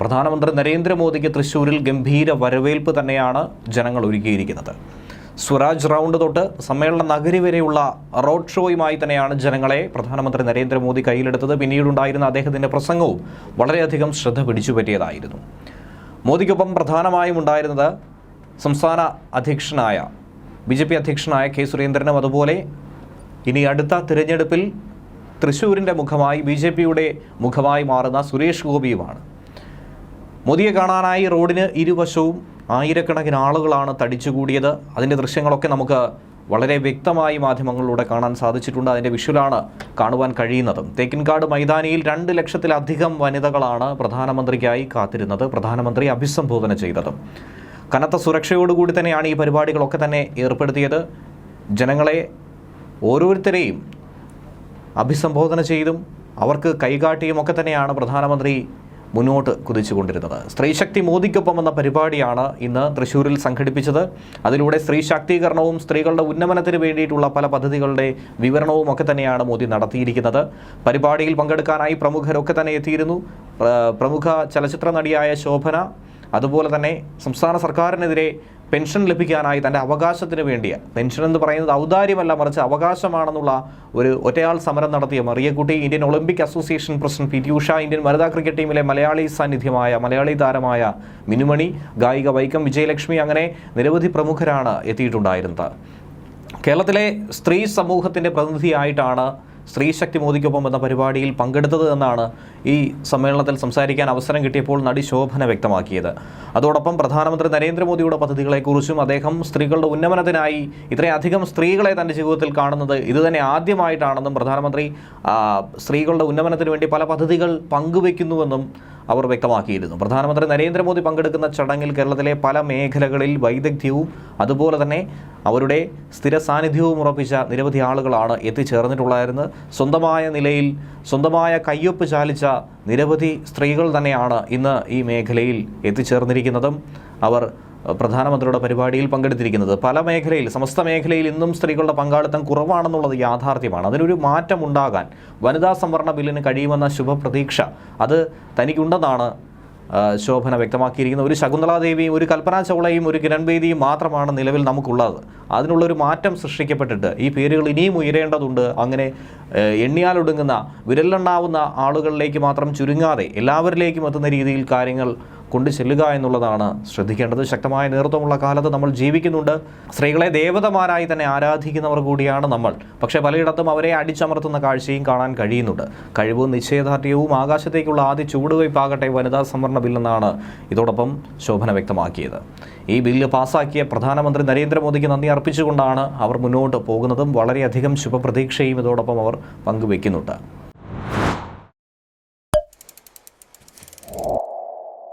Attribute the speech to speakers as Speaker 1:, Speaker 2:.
Speaker 1: പ്രധാനമന്ത്രി നരേന്ദ്രമോദിക്ക് തൃശൂരിൽ ഗംഭീര വരവേൽപ്പ് തന്നെയാണ് ജനങ്ങൾ ഒരുക്കിയിരിക്കുന്നത്. സ്വരാജ് റൗണ്ട് തൊട്ട് സമ്മേളന നഗരി വരെയുള്ള റോഡ് ഷോയുമായി തന്നെയാണ് ജനങ്ങളെ പ്രധാനമന്ത്രി നരേന്ദ്രമോദി കയ്യിലെടുത്തത്. പിന്നീടുണ്ടായിരുന്ന അദ്ദേഹത്തിന്റെ പ്രസംഗവും വളരെയധികം ശ്രദ്ധ പിടിച്ചുപറ്റിയതായിരുന്നു. മോദിക്കൊപ്പം പ്രധാനമായും ഉണ്ടായിരുന്നത് സംസ്ഥാന അധ്യക്ഷനായ ബി ജെ പി അധ്യക്ഷനായ കെ സുരേന്ദ്രനും. അതുപോലെ ഇനി അടുത്ത തിരഞ്ഞെടുപ്പിൽ തൃശ്ശൂരിന്റെ മുഖമായി ബി ജെ പിയുടെ മുഖമായി മാറുന്ന സുരേഷ് ഗോപിയുമാണ്. മോദിയെ കാണാനായി റോഡിന് ഇരുവശവും ആയിരക്കണക്കിന് ആളുകളാണ് തടിച്ചുകൂടിയത്. അതിന്റെ ദൃശ്യങ്ങളൊക്കെ നമുക്ക് വളരെ വ്യക്തമായി മാധ്യമങ്ങളിലൂടെ കാണാൻ സാധിച്ചിട്ടുണ്ട്. അതിന്റെ വിഷ്വലാണ് കാണുവാൻ കഴിയുന്നതും. തേക്കിൻകാട് മൈതാനിയിൽ രണ്ട് ലക്ഷത്തിലധികം വനിതകളാണ് പ്രധാനമന്ത്രിക്കായി കാത്തിരുന്നത്. പ്രധാനമന്ത്രി അഭിസംബോധന ചെയ്തതും. കനത്ത സുരക്ഷയോടുകൂടി തന്നെയാണ് ഈ പരിപാടികളൊക്കെ തന്നെ ഏർപ്പെടുത്തിയത്. ജനങ്ങളെ ഓരോരുത്തരെയും അഭിസംബോധന ചെയ്തും അവർക്ക് കൈകാട്ടിയും ഒക്കെ തന്നെയാണ് പ്രധാനമന്ത്രി മുന്നോട്ട് കുതിച്ചുകൊണ്ടിരുന്നത്. സ്ത്രീശക്തി മോദിക്കൊപ്പം എന്ന പരിപാടിയാണ് ഇന്ന് തൃശ്ശൂരിൽ സംഘടിപ്പിച്ചത്. അതിലൂടെ സ്ത്രീ ശാക്തീകരണവും സ്ത്രീകളുടെ ഉന്നമനത്തിന് വേണ്ടിയിട്ടുള്ള പല പദ്ധതികളുടെ വിവരണവും ഒക്കെ തന്നെയാണ് മോദി നടത്തിയിരിക്കുന്നത്. പരിപാടിയിൽ പങ്കെടുക്കാനായി പ്രമുഖരൊക്കെ തന്നെ എത്തിയിരുന്നു. പ്രമുഖ ചലച്ചിത്ര നടിയായ ശോഭന അതുപോലെ തന്നെ സംസ്ഥാന സർക്കാരിനെതിരെ പെൻഷൻ ലഭിക്കാനായി തന്റെ അവകാശത്തിന് വേണ്ടിയ പെൻഷൻ എന്ന് പറയുന്നത് ഔദാര്യമല്ല മറിച്ച് അവകാശമാണെന്നുള്ള ഒരു ഒറ്റയാൾ സമരം നടത്തിയ Mariyakutty Indian Olympic association president P T Usha Indian വനിതാ ക്രിക്കറ്റ് ടീമിലെ മലയാളി സാന്നിധ്യമായ മലയാളി താരമായ മിനുമണി ഗായിക വൈക്കം വിജയലക്ഷ്മി അങ്ങനെ നിരവധി പ്രമുഖരാണ് എത്തിയിട്ടുണ്ടായിരുന്നത്. കേരളത്തിലെ സ്ത്രീ സമൂഹത്തിന്റെ പ്രതിനിധിയായിട്ടാണ് സ്ത്രീ ശക്തി മോദിക്കൊപ്പം എന്ന പരിപാടിയിൽ പങ്കെടുത്തത് എന്നാണ് ഈ സമ്മേളനത്തിൽ സംസാരിക്കാൻ അവസരം കിട്ടിയപ്പോൾ നടി ശോഭന വ്യക്തമാക്കിയത്. അതോടൊപ്പം പ്രധാനമന്ത്രി നരേന്ദ്രമോദിയുടെ പദ്ധതികളെക്കുറിച്ചും അദ്ദേഹം സ്ത്രീകളുടെ ഉന്നമനത്തിനായി ഇത്രയധികം സ്ത്രീകളെ തന്റെ ജീവിതത്തിൽ കാണുന്നത് ഇത് തന്നെ ആദ്യമായിട്ടാണെന്നും പ്രധാനമന്ത്രി സ്ത്രീകളുടെ ഉന്നമനത്തിന് വേണ്ടി പല പദ്ധതികൾ പങ്കുവെക്കുന്നുവെന്നും അവർ വ്യക്തമാക്കിയിരുന്നു. പ്രധാനമന്ത്രി നരേന്ദ്രമോദി പങ്കെടുക്കുന്ന ചടങ്ങിൽ കേരളത്തിലെ പല മേഖലകളിൽ വൈദഗ്ധ്യവും അതുപോലെ തന്നെ അവരുടെ സ്ഥിര സാന്നിധ്യവും ഉറപ്പിച്ച നിരവധി ആളുകളാണ് എത്തിച്ചേർന്നിട്ടുള്ളായിരുന്നത് സ്വന്തമായ നിലയിൽ സ്വന്തമായ കയ്യൊപ്പ് ചാലിച്ച നിരവധി സ്ത്രീകൾ തന്നെയാണ് ഇന്ന് ഈ മേഖലയിൽ എത്തിച്ചേർന്നിരിക്കുന്നതും. അവർ പ്രധാനമന്ത്രിയുടെ പരിപാടിയിൽ പങ്കെടുത്തിരിക്കുന്നത്. പല മേഖലയിൽ സമസ്ത മേഖലയിൽ ഇന്നും സ്ത്രീകളുടെ പങ്കാളിത്തം കുറവാണെന്നുള്ളത് യാഥാർത്ഥ്യമാണ്. അതിനൊരു മാറ്റം ഉണ്ടാകാൻ വനിതാ സംവരണ ബില്ലിന് കഴിയുമെന്ന ശുഭപ്രതീക്ഷ അത് തനിക്കുണ്ടെന്നാണ് ശോഭന വ്യക്തമാക്കിയിരിക്കുന്നത്. ഒരു ശകുന്തളാദേവിയും ഒരു കൽപ്പന ചൗളയും ഒരു കിരൺ ബേദിയും മാത്രമാണ് നിലവിൽ നമുക്കുള്ളത്. അതിനുള്ളൊരു മാറ്റം സൃഷ്ടിക്കപ്പെട്ടിട്ട് ഈ പേരുകൾ ഇനിയും ഉയരേണ്ടതുണ്ട്. അങ്ങനെ എണ്ണിയാലൊടുങ്ങുന്ന വിരലുണ്ടാവുന്ന ആളുകളിലേക്ക് മാത്രം ചുരുങ്ങാതെ എല്ലാവരിലേക്കും എത്തുന്ന രീതിയിൽ കാര്യങ്ങൾ കൊണ്ടു ചെല്ലുക എന്നുള്ളതാണ് ശ്രദ്ധിക്കേണ്ടത്. ശക്തമായ നേതൃത്വമുള്ള കാലത്ത് നമ്മൾ ജീവിക്കുന്നുണ്ട്. സ്ത്രീകളെ ദേവതമാരായി തന്നെ ആരാധിക്കുന്നവർ കൂടിയാണ് നമ്മൾ. പക്ഷേ പലയിടത്തും അവരെ അടിച്ചമർത്തുന്ന കാഴ്ചയും കാണാൻ കഴിയുന്നുണ്ട്. കഴിവും നിശ്ചയദാർഢ്യവും ആകാശത്തേക്കുള്ള ആദ്യ ചുവടുവയ്പാകട്ടെ വനിതാ സംവരണ ബില്ലെന്നാണ് ഇതോടൊപ്പം ശോഭന വ്യക്തമാക്കിയത്. ഈ ബില്ല് പാസാക്കിയ പ്രധാനമന്ത്രി നരേന്ദ്രമോദിക്ക് നന്ദി അർപ്പിച്ചുകൊണ്ടാണ് അവർ മുന്നോട്ട് പോകുന്നതും വളരെയധികം ശുഭപ്രതീക്ഷയും ഇതോടൊപ്പം അവർ പങ്കുവെക്കുന്നുണ്ട്.